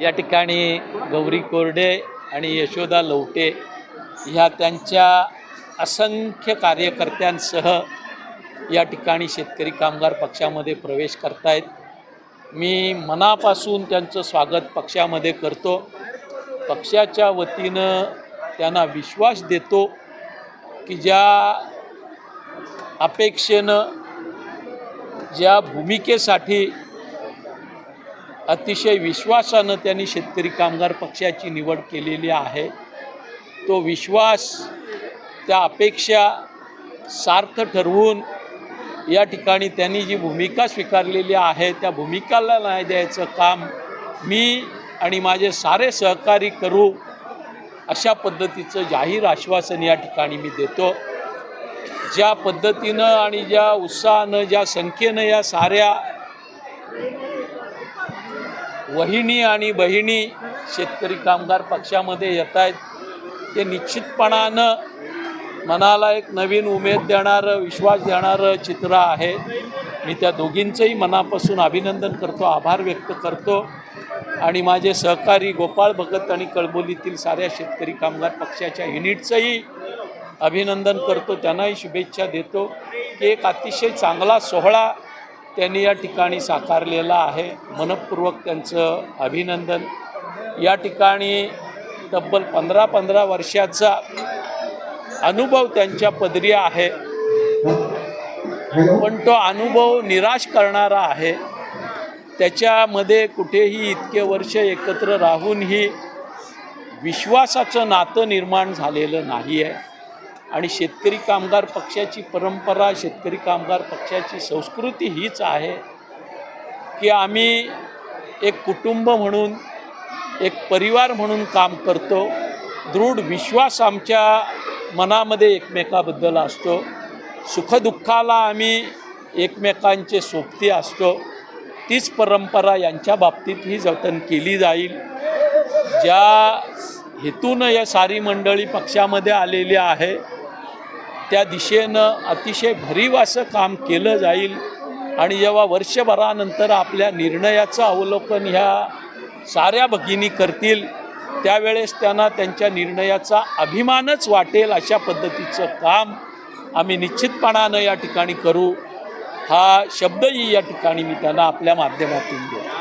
या ठिकाणी गौरी कोरडे आणि यशोदा लवटे ह्या त्यांच्या असंख्य कार्यकर्त्यांसह या ठिकाणी शेतकरी कामगार पक्षामध्ये प्रवेश करतायत. मी मनापासून त्यांचं स्वागत पक्षामध्ये करतो. पक्षाच्या वतीनं त्यांना विश्वास देतो की ज्या अपेक्षेनं ज्या भूमिकेसाठी अतिशय विश्वासानं त्यांनी शेतकरी कामगार पक्षाची निवड केलेली आहे. तो विश्वास त्या अपेक्षा सार्थ ठरवून या ठिकाणी त्यांनी जी भूमिका स्वीकारलेली आहे त्या भूमिकाला न्याय द्यायचं काम मी आणि माझे सारे सहकारी करू अशा पद्धतीचं जाहीर आश्वासन या ठिकाणी मी देतो. ज्या पद्धतीनं आणि ज्या उत्साहानं ज्या संख्येनं या साऱ्या वहिनी आणि बहिणी शेतकरी कामगार पक्षामध्ये येत आहेत. ते निश्चितपणानं मनाला एक नवीन उमेद देणारं विश्वास देणारं चित्र आहे. मी त्या दोघींचंही मनापासून अभिनंदन करतो आभार व्यक्त करतो. आणि माझे सहकारी गोपाळ भगत आणि कळबोलीतील साऱ्या शेतकरी कामगार पक्षाच्या युनिटचंही अभिनंदन करतो. त्यांनाही शुभेच्छा देतो की एक अतिशय चांगला सोहळा त्यांनी या ठिकाणी साकारलेला आहे. मनपूर्वक त्यांचं अभिनंदन. या ठिकाणी तब्बल पंधरा पंधरा वर्षाचा अनुभव त्यांच्या पदरी आहे. पण तो अनुभव निराश करणारा आहे. त्याच्यामध्ये कुठेही इतके वर्ष एकत्र राहूनही विश्वासाचं नातं निर्माण झालेलं नाही आहे आणि शेतकरी कामगार पक्षाची परंपरा शेतकरी कामगार पक्षाची संस्कृती हीच आहे की आम्ही एक कुटुंब म्हणून एक परिवार म्हणून काम करतो. दृढ विश्वास आमच्या मनामध्ये एकमेकाबद्दल असतो. सुखदुःखाला आम्ही एकमेकांचे सोबती असतो. तीच परंपरा यांच्या बाबतीतही जतन केली जाईल. ज्या हेतून या सारी मंडळी पक्षामध्ये आलेली आहे त्या दिशेनं अतिशय भरीव असं काम केलं जाईल. आणि जेव्हा वर्षभरानंतर आपल्या निर्णयाचं अवलोकन ह्या साऱ्या भगिनी करतील त्यावेळेस त्यांना त्यांच्या निर्णयाचा अभिमानच वाटेल अशा पद्धतीचं काम आम्ही निश्चितपणानं या ठिकाणी करू. हा शब्दही या ठिकाणी मी त्यांना आपल्या माध्यमातून देतो.